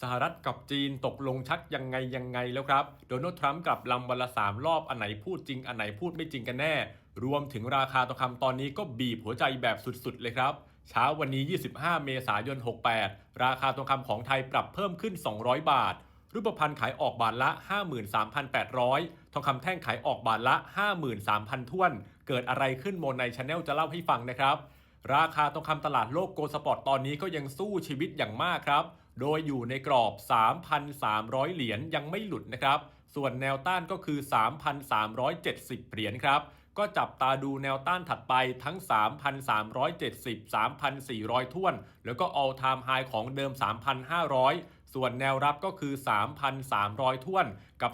สหรัฐกับจีนตกลงชักยังไงยังไงแล้วครับ โดนัลด์ทรัมป์กลับลำวันละสามรอบอันไหนพูดจริงอันไหนพูดไม่จริงกันแน่ รวมถึงราคาทองคำตอนนี้ก็บีบหัวใจแบบสุดๆ เลยครับ เช้าวันนี้ 25 เมษายน 68 ราคาทองคำของไทยปรับเพิ่มขึ้น 200 บาท รูปพรรณขายออกบาทละ 53,800 ทองคำแท่งขายออกบาทละ 53,000ท้วน เกิดอะไรขึ้นโมในชาแนลจะเล่าให้ฟังนะครับ ราคาทองคำตลาดโลกโกลสปอร์ตตอนนี้ก็ยังสู้ชีวิตอย่างมากครับ โดยอยู่ในกรอบ 3,300 เหรียญยังไม่หลุดนะครับ ส่วนแนวต้านก็คือ 3,370 เหรียญครับ ก็จับตาดูแนวต้านถัดไปทั้ง 3,370 3,400ท้วน แล้วก็ all time high ของเดิม 3,500 ส่วนแนวรับก็คือ 3,300ท้วนกับ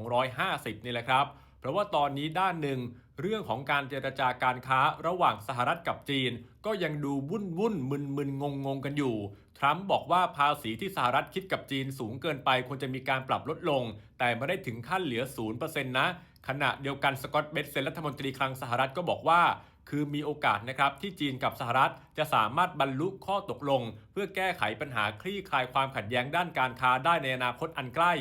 3,250 นี่แหละครับ เพราะว่าตอนนี้ด้านหนึ่งเรื่องของการเจรจาการค้าระหว่างสหรัฐกับจีน ก็ยังดูวุ่นวุ่นมึนมึนงงงๆกันอยู่ ทรัมป์บอกว่าภาษีที่สหรัฐคิดกับจีนสูงเกินไปควรจะมีการปรับลดลง แต่ไม่ได้ถึงขั้นเหลือ 0%นะ ขณะเดียวกันสกอตต์เบสเซนรัฐมนตรีคลังสหรัฐก็บอกว่าคือมีโอกาสนะครับที่จีนกับสหรัฐจะสามารถบรรลุข้อตกลง เพื่อแก้ไขปัญหาคลี่คลายความขัดแย้งด้านการค้าได้ในอนาคตอันใกล้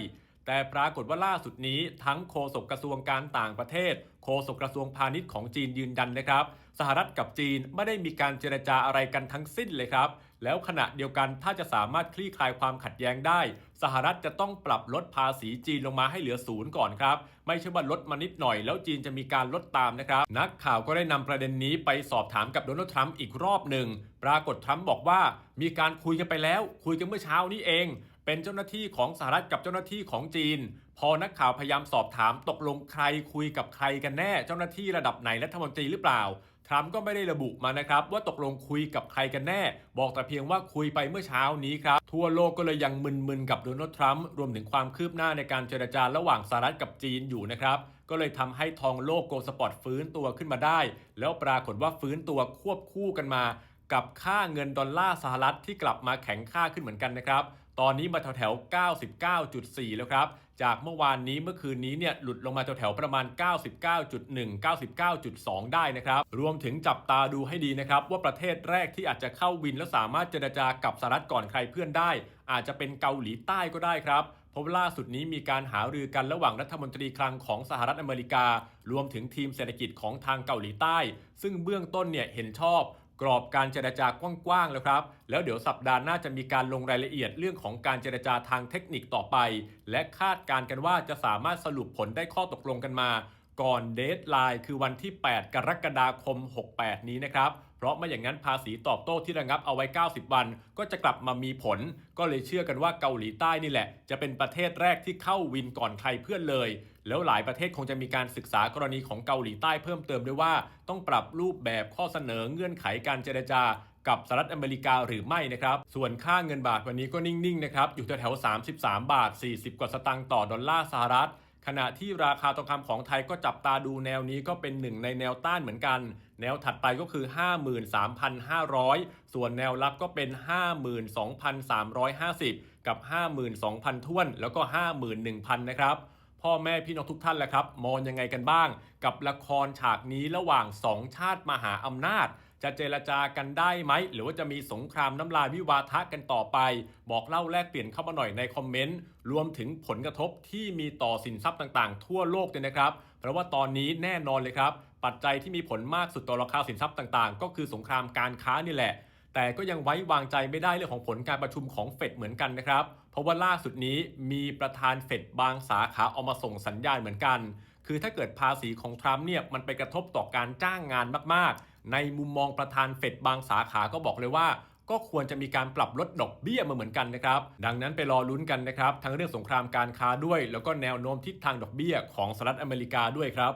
แต่ปรากฏว่าล่าสุดนี้ทั้งโฆษกกระทรวงการต่างประเทศ โฆษกกระทรวงพาณิชย์ของจีนยืนยันนะครับ สหรัฐกับจีนไม่ได้มีการเจรจาอะไรกันทั้งสิ้นเลยครับ แล้วขณะเดียวกันถ้าจะสามารถคลี่คลายความขัดแย้งได้ สหรัฐจะต้องปรับลดภาษีจีนลงมาให้เหลือศูนย์ก่อนครับ ไม่ใช่ว่าลดมานิดหน่อยแล้วจีนจะมีการลดตามนะครับ นักข่าวก็ได้นำประเด็นนี้ไปสอบถามกับโดนัลด์ทรัมป์อีกรอบหนึ่งปรากฏทรัมป์บอกว่ามีการคุยกันไปแล้ว คุยกันเมื่อเช้านี้เอง เป็นเจ้าหน้าที่ของสหรัฐกับเจ้าหน้าที่ของจีน พอนักข่าวพยายามสอบถามตกลงใครคุยกับใครกันแน่ เจ้าหน้าที่ระดับไหนรัฐมนตรีหรือเปล่าทรัมป์ก็ไม่ได้ระบุมานะครับ ว่าตกลงคุยกับใครกันแน่ บอกแต่เพียงว่าคุยไปเมื่อเช้านี้ครับ ทั่วโลกก็เลยยังมึนๆกับโดนัลด์ทรัมป์รวมถึงความคืบหน้าในการเจรจาระหว่างสหรัฐกับจีนอยู่นะครับ ก็เลยทำให้ทองโลกโกลสปอร์ตฟื้นตัวขึ้นมาได้ แล้วปรากฏว่าฟื้นตัวควบคู่กันมา กับค่าเงินดอลลาร์สหรัฐที่กลับมาแข็งค่าขึ้นเหมือนกันนะครับ ตอนนี้มาแถวแถว99.4 แล้วครับ จากเมื่อวานนี้เมื่อคืนนี้เนี่ยหลุดลงมาแถวแถวประมาณ 99.1 99.2 ได้นะครับ รวมถึงจับตาดูให้ดีนะครับ ว่าประเทศแรกที่อาจจะเข้าวินและสามารถเจรจากับสหรัฐก่อนใครเพื่อนได้ อาจจะเป็นเกาหลีใต้ก็ได้ครับพราะว่าล่าสุดนี้มีการหารือกันระหว่างรัฐมนตรีคลังของสหรัฐอเมริกา รวมถึงทีมเศรษฐกิจของทางเกาหลีใต้ ซึ่งเบื้องต้นเนี่ยเห็นชอบ กรอบการเจรจากว้างๆแล้วครับ แล้วเดี๋ยวสัปดาห์หน้าจะมีการลงรายละเอียดเรื่องของการเจรจาทางเทคนิคต่อไป และคาดการกันว่าจะสามารถสรุปผลได้ข้อตกลงกันมา ก่อนเดทไลน์คือวันที่ 8 กรกฎาคม 68 นี้นะครับเพราะไม่อย่างนั้นภาษีตอบโต้ที่ระงับเอาไว้ 90 วัน ก็จะกลับมามีผล ก็เลยเชื่อกันว่าเกาหลีใต้นี่แหละ จะเป็นประเทศแรกที่เข้าวินก่อนใครเพื่อนเลย แล้วหลายประเทศคงจะมีการศึกษากรณีของเกาหลีใต้เพิ่มเติมด้วยว่า ต้องปรับรูปแบบข้อเสนอเงื่อนไขการเจรจากับสหรัฐอเมริกาหรือไม่นะครับ ส่วนค่าเงินบาทวันนี้ก็นิ่งๆนะครับ อยู่แถวๆ33 บาท 40 กว่าสตางค์ต่อดอลลาร์สหรัฐ ขณะที่ราคาทองคำของไทยก็จับตาดูแนวนี้ก็เป็นหนึ่งในแนวต้านเหมือนกัน แนวถัดไปก็คือ 53,500 ส่วนแนวรับก็เป็น 52,350 กับ 52,000ท้วน แล้วก็ 51,000 นะครับ พ่อแม่พี่น้องทุกท่านแหละครับ มองยังไงกันบ้าง กับละครฉากนี้ระหว่างสองชาติมหาอำนาจ จะเจรจากันได้ไหม หรือว่าจะมีสงครามน้ำลายวิวาทะกันต่อไป บอกเล่าแลกเปลี่ยนเข้ามาหน่อยในคอมเมนต์ รวมถึงผลกระทบที่มีต่อสินทรัพย์ต่างๆ ทั่วโลกเลยนะครับ เพราะว่าตอนนี้แน่นอนเลยครับ ปัจจัยที่มีผลมากสุดต่อราคาสินทรัพย์ต่างๆ ก็คือสงครามการค้านี่แหละ แต่ก็ยังไว้วางใจไม่ได้เรื่องของผลการประชุมของเฟดเหมือนกันนะครับ เพราะว่าล่าสุดนี้มีประธานเฟดบางสาขาออกมาส่งสัญญาณเหมือนกัน คือถ้าเกิดภาษีของทรัมป์เนี่ยมันไปกระทบต่อการจ้างงานมากๆ ในมุมมองประธานเฟดบางสาขาก็บอกเลยว่าก็ควรจะมีการปรับลดดอกเบี้ยมาเหมือนกันนะครับ ดังนั้นไปรอลุ้นกันนะครับ ทั้งเรื่องสงครามการค้าด้วย แล้วก็แนวโน้มทิศทางดอกเบี้ยของสหรัฐอเมริกาด้วยครับ